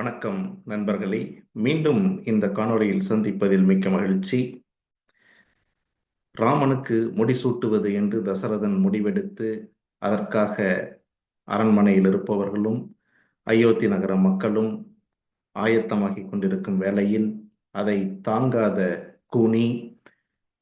வணக்கம் நண்பர்களே. மீண்டும் இந்த காணொளியில் சந்திப்பதில் மிக்க மகிழ்ச்சி. ராமனுக்கு முடிசூட்டுவது என்று தசரதன் முடிவெடுத்து அதற்காக அரண்மனையில் இருப்பவர்களும் அயோத்தி நகர மக்களும் ஆயத்தமாகி கொண்டிருக்கும் வேளையில் அதை தாங்காத கூனி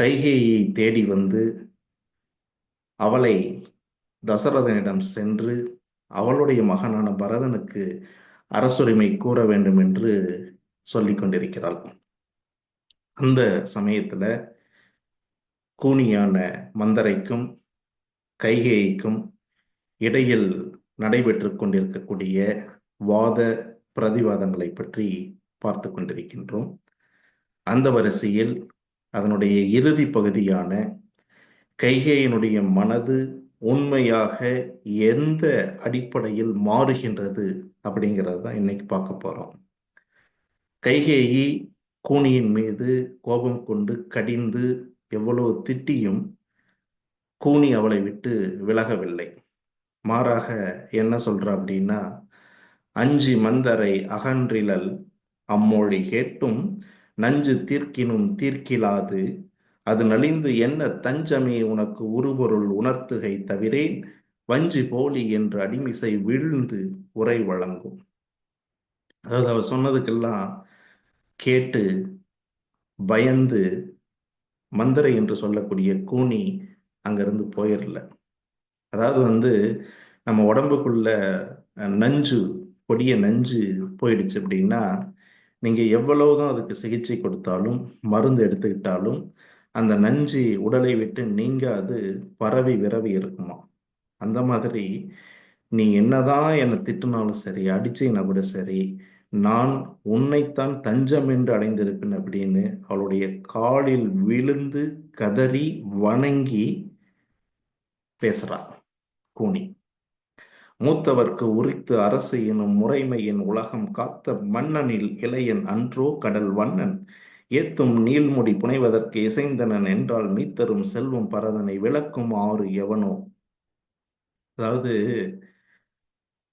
கைகேயை தேடி வந்து அவளை தசரதனிடம் சென்று அவளுடைய மகனான பரதனுக்கு அரசுரிமை கூற வேண்டும் என்று சொல்லி கொண்டிருக்கிறாள். அந்த சமயத்துல கூனியான மந்தரைக்கும் கைகேய்க்கும் இடையில் நடைபெற்று கொண்டிருக்கக்கூடிய வாத பிரதிவாதங்களை பற்றி பார்த்து கொண்டிருக்கின்றோம். அந்த வரிசையில் அதனுடைய இறுதி பகுதியான கைகேயினுடைய மனது உண்மையாக எந்த அடிப்படையில் மாறுகின்றது அப்படிங்கிறது தான் இன்னைக்கு பார்க்க போறோம். கைகேயி கூனியின் மீது கோபம் கொண்டு கடிந்து எவ்வளவு திட்டியும் கூனி அவளை விட்டு விலகவில்லை. மாறாக என்ன சொல்ற அப்படின்னா அஞ்சு மந்தரை அகன்றிலல் அம்மொழி கேட்டும் நஞ்சு தீர்க்கினும் தீர்க்கிலாது அது நலிந்து என்ன தஞ்சமே உனக்கு உருபொருள் உணர்த்துகை தவிரேன் வஞ்சி போலி என்று அடிமிசை விழுந்து உரை வழங்கும். அதாவது அவர் சொன்னதுக்கெல்லாம் கேட்டு பயந்து மந்திரை என்று சொல்லக்கூடிய கூனி அங்கிருந்து போயிடல அதாவது வந்து நம்ம உடம்புக்குள்ள நஞ்சு கொடிய நஞ்சு போயிடுச்சு அப்படின்னா நீங்கள் எவ்வளவுதான் அதுக்கு சிகிச்சை கொடுத்தாலும் மருந்து எடுத்துக்கிட்டாலும் அந்த நஞ்சு உடலை விட்டு நீங்க அது பரவி விரவி இருக்குமா அந்த மாதிரி நீ என்னதான் என்னை திட்டினாலும் சரி அடிச்சீங்கன்னா கூட சரி நான் உன்னைத்தான் தஞ்சம் என்று அடைந்திருப்பேன் அப்படின்னு அவளுடைய காலில் விழுந்து கதறி வணங்கி பேசுறா கூனி. மூத்தவர்க்கு உரித்து அரசு எனும் முறைமையின் உலகம் காத்த மன்னனில் இளையன் அன்றோ கடல் வண்ணன் ஏத்தும் நீள்முடி புனைவதற்கு இசைந்தனன் என்றால் மீத்தரும் செல்வம் பரதனை விளக்கும் ஆறு எவனோ. அதாவது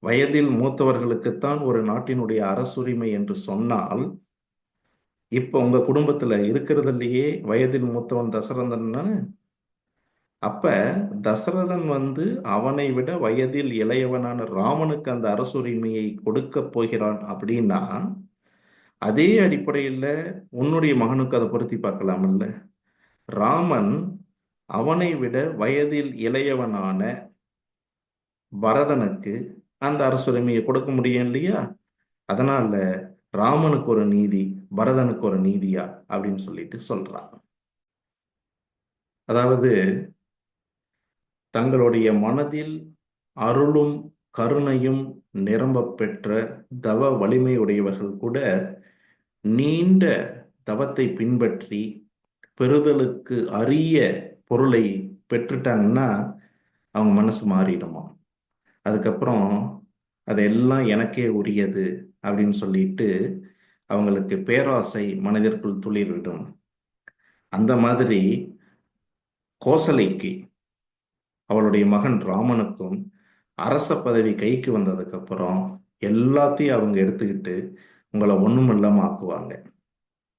வயதில் மூத்தவர்களுக்குத்தான் ஒரு நாட்டினுடைய அரசுரிமை என்று சொன்னால் இப்போ உங்க குடும்பத்துல இருக்கிறதுலயே வயதில் மூத்தவன் தசரதன் அப்ப தசரதன் வந்து அவனை விட வயதில் இளையவனான ராமனுக்கு அந்த அரசுரிமையை கொடுக்க போகிறான் அப்படின்னா அதே அடிப்படையில் உன்னுடைய மகனுக்கு அதை பொருத்தி பார்க்கலாம்ல ராமன் அவனை விட வயதில் இளையவனான பரதனுக்கு அந்த அரசுரிமையை கொடுக்க முடியும் இல்லையா? அதனால ராமனுக்கு ஒரு நீதி பரதனுக்கு ஒரு நீதியா? அப்படின்னு சொல்லிட்டு சொல்றான். அதாவது தங்களுடைய மனதில் அருளும் கருணையும் நிரம்ப பெற்ற தவ வலிமையுடையவர்கள் கூட நீண்ட தவத்தை பின்பற்றி பெறுதலுக்கு அரிய பொருளை பெற்றுட்டாங்கன்னா அவங்க மனசு மாறிடுமா? அதுக்கப்புறம் அதெல்லாம் எனக்கே உரியது அப்படின்னு சொல்லிட்டு அவங்களுக்கு பேராசை மனதிற்குள் துளிர்விடும். அந்த மாதிரி கோசலைக்கு அவளுடைய மகன் ராமனுக்கும் அரச பதவி கைக்கு வந்ததுக்கு அப்புறம் எல்லாத்தையும் அவங்க எடுத்துக்கிட்டு உங்களை ஒன்றும் இல்லாமல் ஆக்குவாங்க.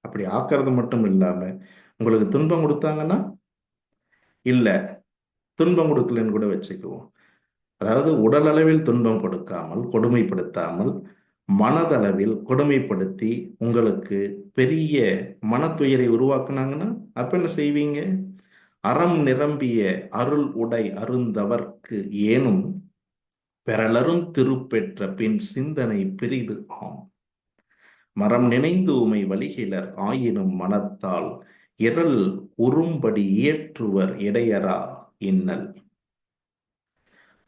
அப்படி ஆக்கிறது மட்டும் இல்லாமல் உங்களுக்கு துன்பம் கொடுத்தாங்கன்னா? இல்லை துன்பம் கொடுக்கலன்னு கூட வச்சுக்குவோம். அதாவது உடல் அளவில் துன்பம் கொடுக்காமல் கொடுமைப்படுத்தாமல் மனதளவில் கொடுமைப்படுத்தி உங்களுக்கு பெரிய மனத்துயரை உருவாக்குனாங்கன்னா அப்ப என்ன செய்வீங்க? அறம் நிரம்பிய அருள் உடை அருந்தவர்க்கு ஏனும் பெறலரும் திருப்பெற்ற பின் சிந்தனை பிரிது ஆம். மரம் நினைந்து உமை வழிகிலர் ஆயினும் மனத்தால் இரல் உறும்படி இயற்றுவர் இடையரா இன்னல்.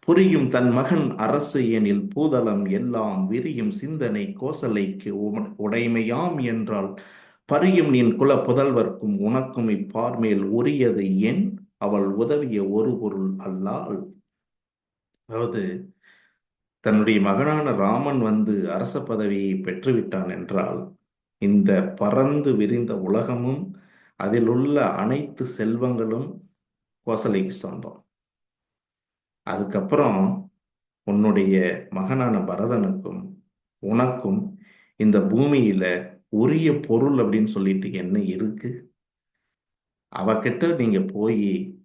புரியும் தன் மகன் அரசு எனில் பூதளம் எல்லாம் விரியும் சிந்தனை கோசலைக்கு உடைமையாம் என்றால் பரியும் நின் குல புதல்வர்க்கும் உனக்கும் இப்பார்மேல் உரியது என் அவள் உதவிய ஒரு பொருள் அல்லால் அதாவது தன்னுடைய மகனான ராமன் வந்து அரச பதவியை பெற்றுவிட்டான் என்றால் இந்த பறந்து விரிந்த உலகமும் அதில் உள்ள அனைத்து செல்வங்களும் கோசலைக்கு சொந்தம். அதுக்கப்புறம் உன்னுடைய மகனான பரதனுக்கும் உனக்கும் இந்த பூமியில உரிய பொருள் அப்படின்னு சொல்லிட்டு என்ன இருக்கு? அவகிட்ட நீங்க போய்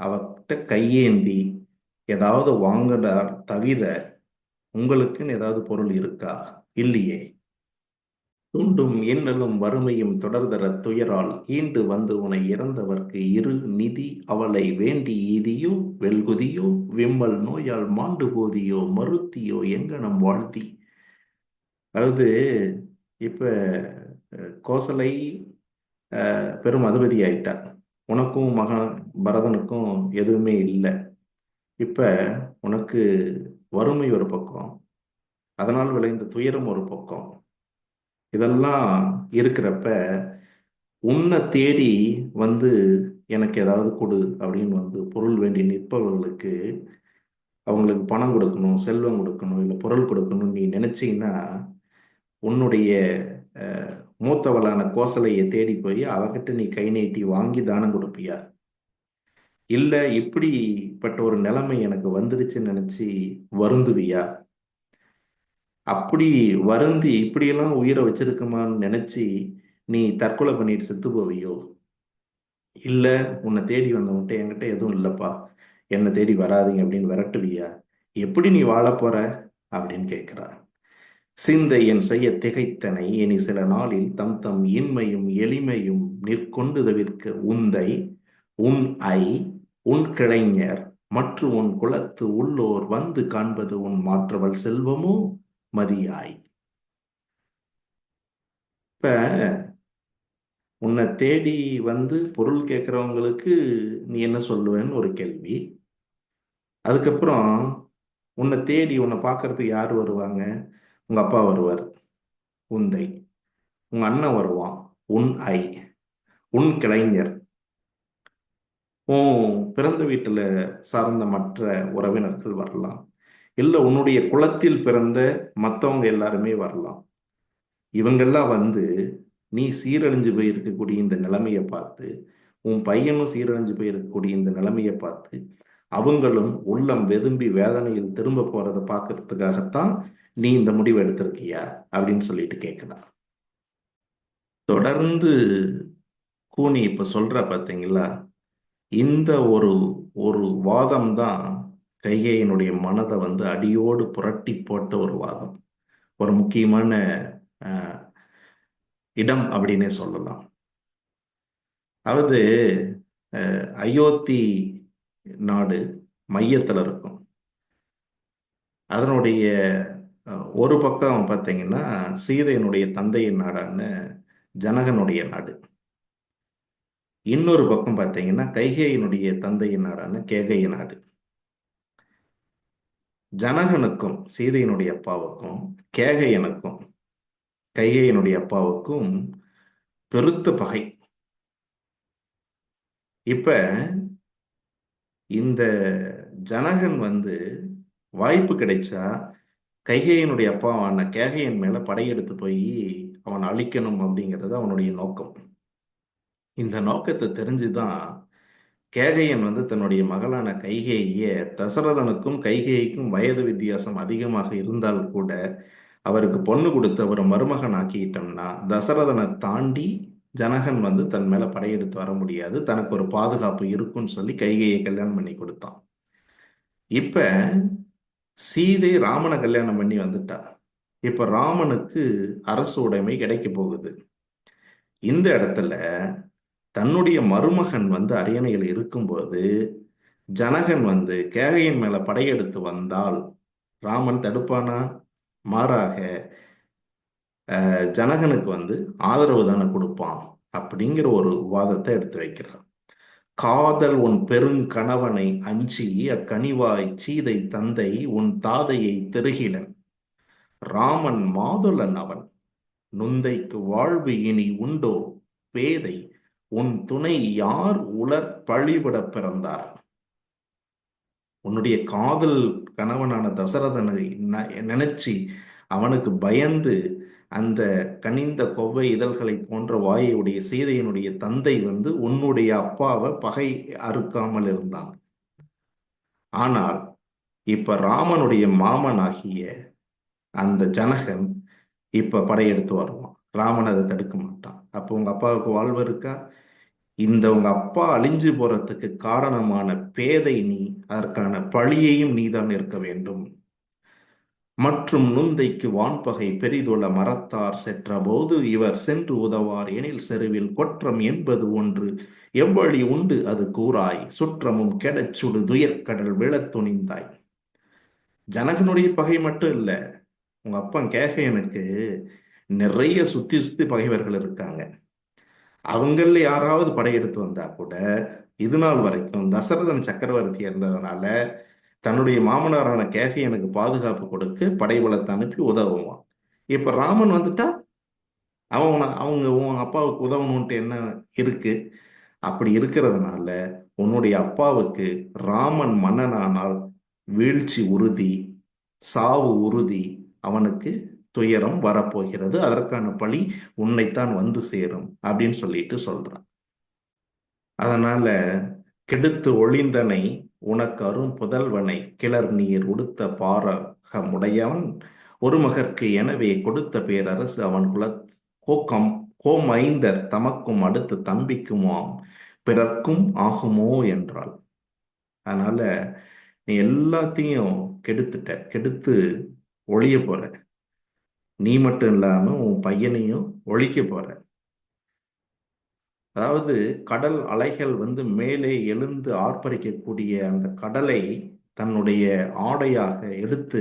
அவகிட்ட கையேந்தி ஏதாவது வாங்கினார் தவிர உங்களுக்குன்னு ஏதாவது பொருள் இருக்கா? இல்லையே. தூண்டும் இன்னலும் வறுமையும் தொடர்தர துயரால் ஈண்டு வந்து உனை இறந்தவர்க்கு இரு நிதி அவளை வேண்டி ஈதியோ வெல்குதியோ விம்மல் நோயால் மாண்டு போதியோ மறுத்தியோ எங்கனம் வாழ்த்தி? அதாவது இப்ப கோசலை பெரும் அதிபதி ஆயிட்டா உனக்கும் மகன் பரதனுக்கும் எதுவுமே இல்லை. இப்ப உனக்கு வறுமை ஒரு பக்கம் அதனால் விளைந்த துயரம் ஒரு பக்கம். இதெல்லாம் இருக்கிறப்ப உன்னை தேடி வந்து எனக்கு ஏதாவது கொடு அப்படின்னு வந்து பொருள் வேண்டி நிற்பவர்களுக்கு அவங்களுக்கு பணம் கொடுக்கணும் செல்வம் கொடுக்கணும் இல்லை பொருள் கொடுக்கணும் நீ நினைச்சீங்கன்னா உன்னுடைய மூத்தவளான கோசலையை தேடி போய் அவகிட்ட நீ கை நீட்டி வாங்கி தானம் கொடுப்பியா? இல்லை இப்படிப்பட்ட ஒரு நிலைமை எனக்கு வந்துருச்சுன்னு நினச்சி வருந்துவியா? அப்படி வருந்தி இப்படியெல்லாம் உயிரை வச்சிருக்குமான்னு நினச்சி நீ தற்கொலை பண்ணிட்டு செத்து போவியோ? இல்லை உன்னை தேடி வந்தவன்ட்ட என்கிட்ட எதுவும் இல்லைப்பா. என்னை தேடி வராதிங்க அப்படின்னு விரட்டுவியா? எப்படி நீ வாழ போற? அப்படின்னு கேட்குறா சிந்தை என் செய்ய திகைத்தனை. இனி சில நாளில் தம் தம் இன்மையும் எளிமையும் நிற்கொண்டு தவிர்க்க உந்தை உன் ஐ உன் கிளைஞர் மற்றும் உன் குலத்து உள்ளோர் வந்து காண்பது உன் மாற்றவள் செல்வமோ? மதியாய். இப்ப உன்னை தேடி வந்து பொருள் கேட்குறவங்களுக்கு நீ என்ன சொல்லுவேன்னு ஒரு கேள்வி. அதுக்கப்புறம் உன்னை தேடி உன்னை பார்க்கறதுக்கு யார் வருவாங்க? உங்க அப்பா வருவார் உந்தை உங்க அண்ணன் வருவான் உன் ஐ. உன் கிளைஞர். உன் பிறந்த வீட்டில் சார்ந்த மற்ற உறவினர்கள் வரலாம். இல்லை உன்னுடைய குலத்தில் பிறந்த மற்றவங்க எல்லாருமே வரலாம். இவங்கெல்லாம் வந்து நீ சீரழிஞ்சு போயிருக்கக்கூடிய இந்த நிலைமையை பார்த்து உன் பையனும் சீரழிஞ்சு போயிருக்கக்கூடிய இந்த நிலைமையை பார்த்து அவங்களும் உள்ளம் வெதும்பி வேதனையில் திரும்ப போறதை பார்க்கறதுக்காகத்தான் நீ இந்த முடிவு எடுத்திருக்கியா? அப்படின்னு சொல்லிட்டு கேட்கலாம் தொடர்ந்து கூனி இப்ப சொல்ற பார்த்தீங்களா இந்த ஒரு ஒரு வாதம் தான் கைகையினுடைய மனதை வந்து அடியோடு புரட்டி போட்ட ஒரு வாதம். ஒரு முக்கியமான இடம் அப்படின்னே சொல்லலாம். அதாவது அயோத்தி நாடு மையத்தில் இருக்கும். அதனுடைய ஒரு பக்கம் பார்த்தீங்கன்னா சீதையினுடைய தந்தையின் நாடான ஜனகனுடைய நாடு. இன்னொரு பக்கம் பார்த்தீங்கன்னா கைகேயினுடைய தந்தையின் நாடான கேகைய நாடு. ஜனகனுக்கும் சீதையினுடைய அப்பாவுக்கும் கேகையனுக்கும் கைகையனுடைய அப்பாவுக்கும் பெருத்த பகை. இப்ப இந்த ஜனகன் வந்து வாய்ப்பு கிடைச்சா கைகையனுடைய அப்பாவான கேகையன் மேல படையெடுத்து போய் அவன் அழிக்கணும் அப்படிங்கிறது அவனுடைய நோக்கம். இந்த நோக்கத்தை தெரிஞ்சுதான் கேகையன் வந்து தன்னுடைய மகளான கைகேய தசரதனுக்கும் கைகேய்க்கும் வயது வித்தியாசம் அதிகமாக இருந்தால் கூட அவருக்கு பொண்ணு கொடுத்து அவரை மருமகன் ஆக்கிட்டோம்னா தசரதனை தாண்டி ஜனகன் வந்து தன் மேல படையெடுத்து வர முடியாது. தனக்கு ஒரு பாதுகாப்பு இருக்குன்னு சொல்லி கைகையை கல்யாணம் பண்ணி கொடுத்தான். இப்ப சீதை ராமனை கல்யாணம் பண்ணி வந்துட்டா. இப்ப ராமனுக்கு அரசு உடைமை கிடைக்க போகுது. இந்த இடத்துல தன்னுடைய மருமகன் வந்து அரியணையில் இருக்கும்போது ஜனகன் வந்து கேகையின் மேல படையெடுத்து வந்தால் ராமன் தடுப்பானா? மாறாக ஜனகனுக்கு வந்து ஆதரவு தானே கொடுப்பான் அப்படிங்கிற ஒரு வாதத்தை எடுத்து வைக்கிறார். காதல் உன் பெருங்கணவனை அஞ்சி அக்கனிவாய் சீதை தந்தை உன் தாதையை திருகினன் ராமன் மாதுளன் அவன் நுந்தைக்கு வாழ்வு இனி உண்டோ? பேதை உன் துணை யார் உலர் பழிபட பிறந்தார்? உன்னுடைய காதல் கணவனான தசரதனை நினைச்சு அவனுக்கு பயந்து அந்த கனிந்த கொவ்வை இதழ்களை போன்ற வாயுடைய சீதையினுடைய தந்தை வந்து உன்னுடைய அப்பாவை பகை அறுக்காமல் இருந்தான். ஆனால் இப்ப ராமனுடைய மாமனாகிய அந்த ஜனகன் இப்ப படையெடுத்து வருவான். ராமன் அதை தடுக்க மாட்டான். அப்போ உங்க அப்பாவுக்கு வாழ்வு இருக்கா? இந்த உங்க அப்பா அழிஞ்சு போறதுக்கு காரணமான பேதை நீ அதற்கான பழியையும் நீதான் இருக்க வேண்டும். மற்றும் நுந்தைக்கு வான்பகை பெரிதுள்ள மரத்தார் சென்றபோது இவர் சென்று உதவார். எனில் செருவில் கொற்றம் என்பது ஒன்று எவ்வழி உண்டு அது கூறாய். சுற்றமும் கெடச்சுடு துயர்க்கடல் விழத் துணிந்தாய். ஜனகனுடைய பகை மட்டும் இல்ல உங்க அப்பன் எனக்கு நிறைய சுத்தி சுத்தி பகைவர்கள் இருக்காங்க. அவங்கள யாராவது படையெடுத்து வந்தா கூட இது நாள் வரைக்கும் தசரதன் சக்கரவர்த்தி இருந்ததுனால தன்னுடைய மாமனாரான கேகையனுக்கு பாதுகாப்பு கொடுக்க படைபலத்தை அனுப்பி உதவுவான். இப்ப ராமன் வந்துட்டா அவன் அவங்க உன் அப்பாவுக்கு உதவணுன்ட்டு என்ன இருக்கு? அப்படி இருக்கிறதுனால உன்னுடைய அப்பாவுக்கு ராமன் மன்னனானால் வீழ்ச்சி உறுதி சாவு உறுதி அவனுக்கு துயரம் வரப்போகிறது. அதற்கான பழி உன்னைத்தான் வந்து சேரும் அப்படின்னு சொல்லிட்டு சொல்றான். அதனால கெடுத்து ஒளிந்தனை உனக்கு அரும் புதல்வனை கிளர் நீர் உடுத்த பாரகமுடையவன் ஒரு மகற்கு எனவே கொடுத்த பேரரசு அவன் குல கோக்கம் கோமைந்தர் தமக்கும் அடுத்து தம்பிக்குமாம் பிறர்க்கும் ஆகுமோ என்றாள். அதனால நீ எல்லாத்தையும் கெடுத்துட்ட கெடுத்து ஒழிய போற. நீ மட்டும் இல்லாம உன் பையனையும் ஒழிக்க போற. அதாவது கடல் அலைகள் வந்து மேலே எழுந்து ஆர்ப்பரிக்கக்கூடிய அந்த கடலை தன்னுடைய ஆடையாக எடுத்து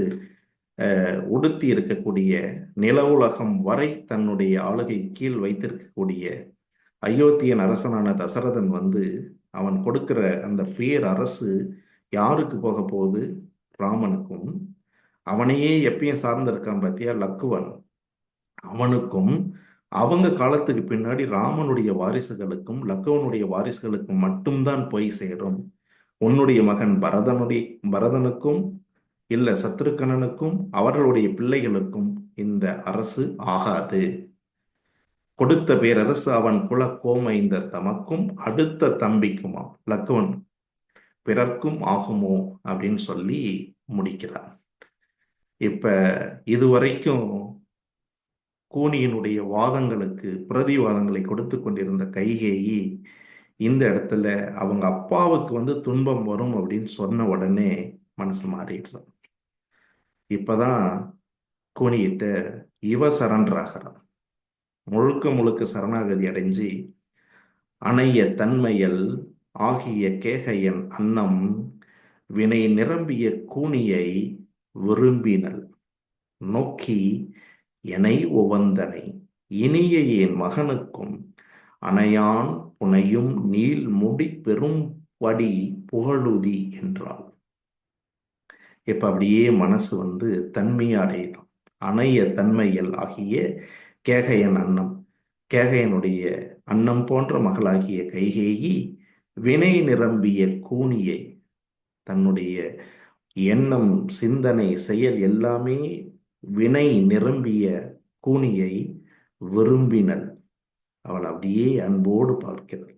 உடுத்தி இருக்கக்கூடிய நில உலகம் வரை தன்னுடைய ஆளுகை கீழ் வைத்திருக்கக்கூடிய அயோத்தியன் அரசனான தசரதன் வந்து அவன் கொடுக்கிற அந்த பேர் அரசு யாருக்கு போக போகுது? ராமனுக்கும் அவனையே எப்பயும் சார்ந்திருக்கான் பார்த்தியா லக்குவன். அவனுக்கும் அவங்க காலத்துக்கு பின்னாடி ராமனுடைய வாரிசுகளுக்கும் லக்குவனுடைய வாரிசுகளுக்கும் மட்டும்தான் போய் சேரும். உன்னுடைய மகன் பரதனுடைய பரதனுக்கும் இல்ல சத்ருக்கணனுக்கும் அவர்களுடைய பிள்ளைகளுக்கும் இந்த அரசு ஆகாது. கொடுத்த பேரரசு அவன் குல கோமைந்தர் தமக்கும் அடுத்த தம்பிக்குமாம். லக்குவன் பிறர்க்கும் ஆகுமோ? அப்படின்னு சொல்லி முடிக்கிறான். இப்ப இதுவரைக்கும் கூனியினுடைய வாதங்களுக்கு பிரதிவாதங்களை கொடுத்து கொண்டிருந்த கைகேயி இந்த இடத்துல அவங்க அப்பாவுக்கு வந்து துன்பம் வரும் அப்படின்னு சொன்ன உடனே மனசு மாறிடுறான் இப்பதான் கூனியிட்ட இவ சரண்டராகிறான் முழுக்க முழுக்க சரணாகதி அடைஞ்சு அணைய தன்மையல் ஆகிய கேகையன் அன்னம் வினை நிரம்பிய கூனியை விரும்பினல் நோக்கி எனை உவந்தனை இனிய என் மகனுக்கும் அணையான் புனையும் நீள் முடி பெரும்படி புகழுதி என்றாள். இப்ப அப்படியே மனசு வந்து தன்மையடைதான் அணைய தன்மையல் ஆகிய கேகையன் அன்னம் கேகையனுடைய அன்னம் போன்ற மகளாகிய கைகேயி வினை நிரம்பிய கூனியை தன்னுடைய எண்ணம் சிந்தனை செயல் எல்லாமே வினை நிரம்பிய கூனியை விரும்பினள். அவள் அப்படியே அன்போடு பார்க்கிறாள்.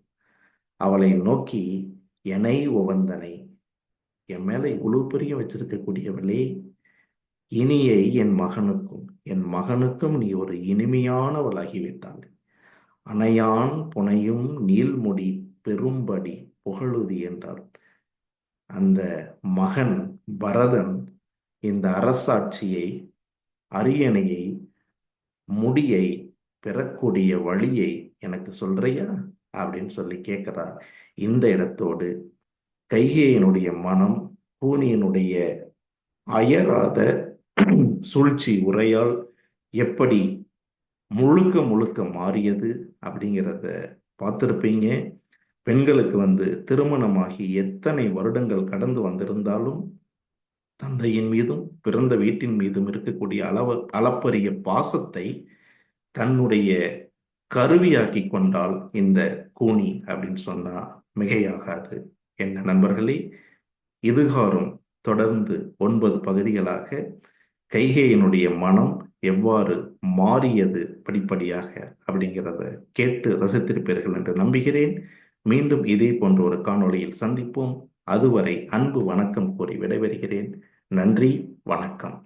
அவளை நோக்கி எனை உவந்தனை என் மேல இவ்வளவு பெரிய வச்சிருக்கக்கூடியவளே இனியை என் மகனுக்கும் என் மகனுக்கும் நீ ஒரு இனிமையானவளாகிவிட்டாள் அணையான் புனையும் நீள்முடி பெரும்படி புகழுதி என்றார் அந்த மகன் பரதன் இந்த அரசாட்சியை அரியணையை முடியை பெறக்கூடிய வழியை எனக்கு சொல்றியா? அப்படின்னு சொல்லி கேட்கிறார். இந்த இடத்தோடு கைகையினுடைய மனம் பூனியினுடைய அயராத சூழ்ச்சி உரையால் எப்படி முழுக்க முழுக்க மாறியது அப்படிங்கிறத பார்த்துருப்பீங்க. பெண்களுக்கு வந்து திருமணமாகி எத்தனை வருடங்கள் கடந்து வந்திருந்தாலும் தந்தையின் மீதும் பிறந்த வீட்டின் மீதும் இருக்கக்கூடிய அளவு அளப்பரிய பாசத்தை தன்னுடைய கருவியாக்கி கொண்டால் இந்த கூனி அப்படின்னு சொன்னா மிகையாகாது. என்ன நண்பர்களே? இதுகாரும் தொடர்ந்து ஒன்பது பகுதிகளாக கைகேயினுடைய மனம் எவ்வாறு மாறியது படிப்படியாக அப்படிங்கிறத கேட்டு ரசித்திருப்பீர்கள் என்று நம்புகிறேன். மீண்டும் இதே போன்ற ஒரு காணொளியில் சந்திப்போம். அதுவரை அன்பு வணக்கம் கூறி விடைபெறுகிறேன். நன்றி வணக்கம்.